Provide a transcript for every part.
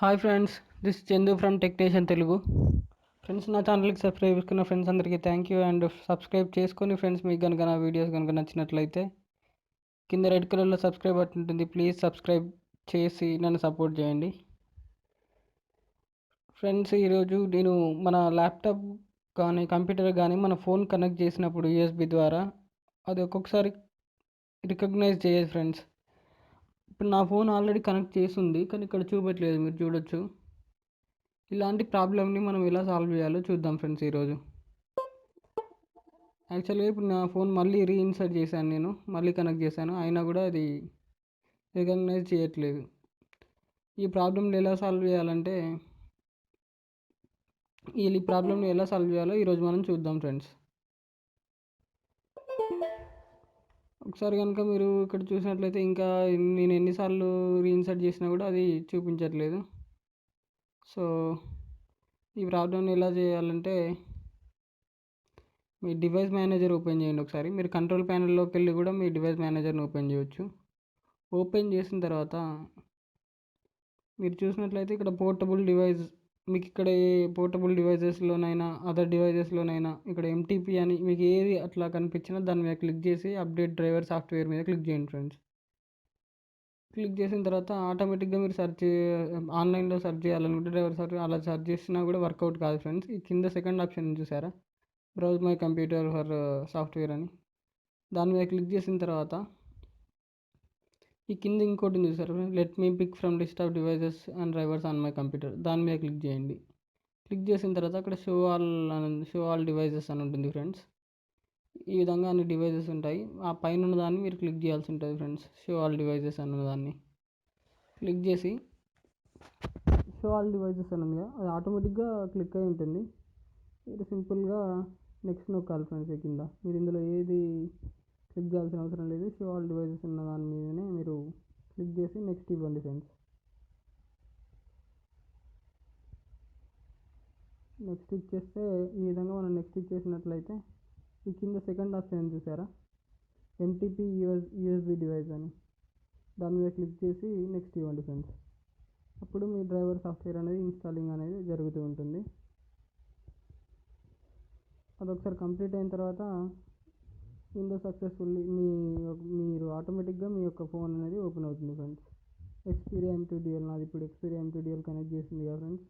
Hi friends this Chandu from technician Telugu friends నా ఛానల్కి subscribe చేసుకున్న ఫ్రెండ్స్ అందరికీ థ్యాంక్ యూ అండ్ సబ్స్క్రైబ్ చేసుకొని ఫ్రెండ్స్ మీకు కనుక నా వీడియోస్ కనుక నచ్చినట్లయితే కింద రెడ్ కలర్లో సబ్స్క్రైబ్ బటన్ ఉంటుంది. ప్లీజ్ సబ్స్క్రైబ్ చేసి నన్ను సపోర్ట్ చేయండి. ఫ్రెండ్స్ ఈరోజు నేను మన ల్యాప్టాప్ కానీ కంప్యూటర్ కానీ మన ఫోన్ కనెక్ట్ చేసినప్పుడు యూఎస్బి ద్వారా అది ఒక్కొక్కసారి రికగ్నైజ్ చేయదు ఫ్రెండ్స్ ఇప్పుడు నా ఫోన్ ఆల్రెడీ కనెక్ట్ చేసి ఉంది కానీ ఇక్కడ చూపెట్టలేదు మీరు చూడొచ్చు. ఇలాంటి ప్రాబ్లమ్ని మనం ఎలా సాల్వ్ చేయాలో చూద్దాం ఫ్రెండ్స్ ఈరోజు. యాక్చువల్గా ఇప్పుడు నా ఫోన్ మళ్ళీ రీఇన్సర్ట్ చేశాను నేను మళ్ళీ కనెక్ట్ చేశాను. అయినా కూడా అది రికగ్నైజ్ చేయట్లేదు. ఈ ప్రాబ్లమ్ని ఎలా సాల్వ్ చేయాలంటే ఈ ప్రాబ్లమ్ని ఎలా సాల్వ్ చేయాలో ఈరోజు మనం చూద్దాం ఫ్రెండ్స్. ఒకసారి కనుక మీరు ఇక్కడ చూసినట్లయితే ఇంకా నేను ఎన్నిసార్లు రీఇన్సర్ట్ చేసినా కూడా అది చూపించట్లేదు. సో ఈ ప్రాబ్లమ్ని ఎలా చేయాలంటే మీ డివైస్ మేనేజర్ ఓపెన్ చేయండి ఒకసారి. మీరు కంట్రోల్ ప్యానెల్లోకి వెళ్ళి కూడా మీ డివైస్ మేనేజర్ని ఓపెన్ చేయొచ్చు. ఓపెన్ చేసిన తర్వాత మీరు చూసినట్లయితే ఇక్కడ పోర్టబుల్ డివైస్ మీకు ఇక్కడ ఏ పోర్టబుల్ డివైజెస్లోనైనా అదర్ డివైజెస్లోనైనా ఇక్కడ ఎంటీపీ అని మీకు ఏది అట్లా కనిపించినా దాని మీద క్లిక్ చేసి అప్డేట్ డ్రైవర్ సాఫ్ట్వేర్ మీద క్లిక్ చేయండి ఫ్రెండ్స్. క్లిక్ చేసిన తర్వాత ఆటోమేటిక్గా మీరు సెర్చ్ ఆన్లైన్లో సెర్చ్ చేయాలనుకుంటే డ్రైవర్ సాఫ్ట్వేర్ అలా సెర్చ్ చేసినా కూడా వర్కౌట్ కాదు ఫ్రెండ్స్. ఈ కింద సెకండ్ ఆప్షన్ చూసారా? Browse my computer for software అని. దాని మీద క్లిక్ చేసిన తర్వాత ఈ కింద ఇంకోటి చూసారు let me pick from list of devices and drivers on my computer దాని మీద క్లిక్ చేయండి. క్లిక్ చేసిన తర్వాత అక్కడ show all show all devices అని ఉంటుంది ఫ్రెండ్స్ ఈ విధంగా అన్ని డివైజెస్ ఉంటాయి. ఆ పైన ఉన్న దాన్ని మీరు క్లిక్ చేయాల్సి ఉంటుంది ఫ్రెండ్స్ షో ఆల్ డివైజెస్ అన్న దాన్ని. క్లిక్ చేసి షో ఆల్ డివైజెస్ అని ఉంది అది ఆటోమేటిక్గా క్లిక్ అయి ఉంటుంది. మీరు సింపుల్గా నెక్స్ట్ నొక్కాలి ఫ్రెండ్స్ కింద. మీరు ఇందులో ఏది క్లిక్ చేయాల్సిన అవసరం లేదు. షో ఆల్ డివైజెస్ ఉన్న దాని మీదనే మీరు క్లిక్ చేసి నెక్స్ట్ ఇవ్వండి ఫ్రెండ్స్ నెక్స్ట్ ఇచ్చేస్తే ఈ విధంగా మనం నెక్స్ట్ ఇచ్చేసినట్లయితే ఈ కింద సెకండ్ ఆప్షన్ చూసారా? ఎంటీపీ యూఎస్ యూఎస్బి డివైస్ అని. దాని మీద క్లిక్ చేసి నెక్స్ట్ ఇవ్వండి ఫ్రెండ్స్ అప్పుడు మీ డ్రైవర్ సాఫ్ట్వేర్ అనేది ఇన్స్టాలింగ్ అనేది జరుగుతూ ఉంటుంది. అదొకసారి కంప్లీట్ అయిన తర్వాత విండో సక్సెస్ఫుల్లీ మీ మీరు ఆటోమేటిక్గా మీ యొక్క ఫోన్ అనేది ఓపెన్ అవుతుంది friends Xperia M two DL నాది ఇప్పుడు Xperia M two DL connect చేసింది కదా ఫ్రెండ్స్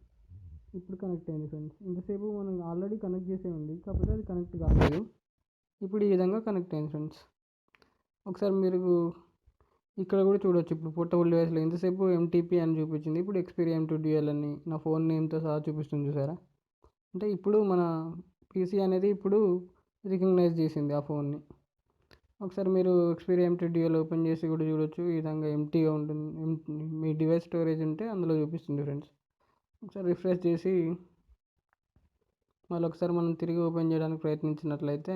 ఇప్పుడు కనెక్ట్ అయింది ఫ్రెండ్స్ ఇంతసేపు మనం ఆల్రెడీ కనెక్ట్ చేసే ఉంది కాకపోతే అది కనెక్ట్ కాలేదు. ఇప్పుడు ఈ విధంగా కనెక్ట్ అయింది ఫ్రెండ్స్ ఒకసారి మీరు ఇక్కడ కూడా చూడొచ్చు ఇప్పుడు పోర్టబుల్ డివైస్లో ఎంతసేపు ఎంటీపీ అని చూపించింది. ఇప్పుడు ఎక్స్పీరియా ఎం టూ డిఎల్ అని నా ఫోన్ నేమ్తో సహా చూపిస్తుంది చూసారా? అంటే ఇప్పుడు మన పీసీ అనేది ఇప్పుడు రికగ్నైజ్ చేసింది ఆ ఫోన్ని. ఒకసారి మీరు ఎక్స్పీరియా ఎంటీ డిఎల్ ఓపెన్ చేసి కూడా చూడొచ్చు. ఈ విధంగా ఎంటీగా ఉంటుంది. మీ డివైస్ స్టోరేజ్ ఉంటే అందులో చూపిస్తుంది ఫ్రెండ్స్. ఒకసారి రిఫ్రెష్ చేసి మళ్ళీ ఒకసారి మనం తిరిగి ఓపెన్ చేయడానికి ప్రయత్నించినట్లయితే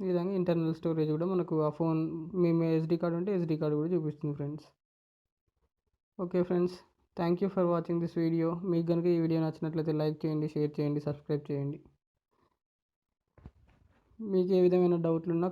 ఈ విధంగా ఇంటర్నల్ స్టోరేజ్ కూడా మనకు ఆ ఫోన్ మేము ఎస్డి కార్డ్ ఉంటే ఎస్డి కార్డ్ కూడా చూపిస్తుంది friends. Okay friends. Thank you for watching this video. మీకు కనుక ఈ వీడియో నచ్చినట్లయితే లైక్ చేయండి షేర్ చేయండి సబ్స్క్రైబ్ చేయండి. మీకు ఏ విధమైన డౌట్లు ఉన్నా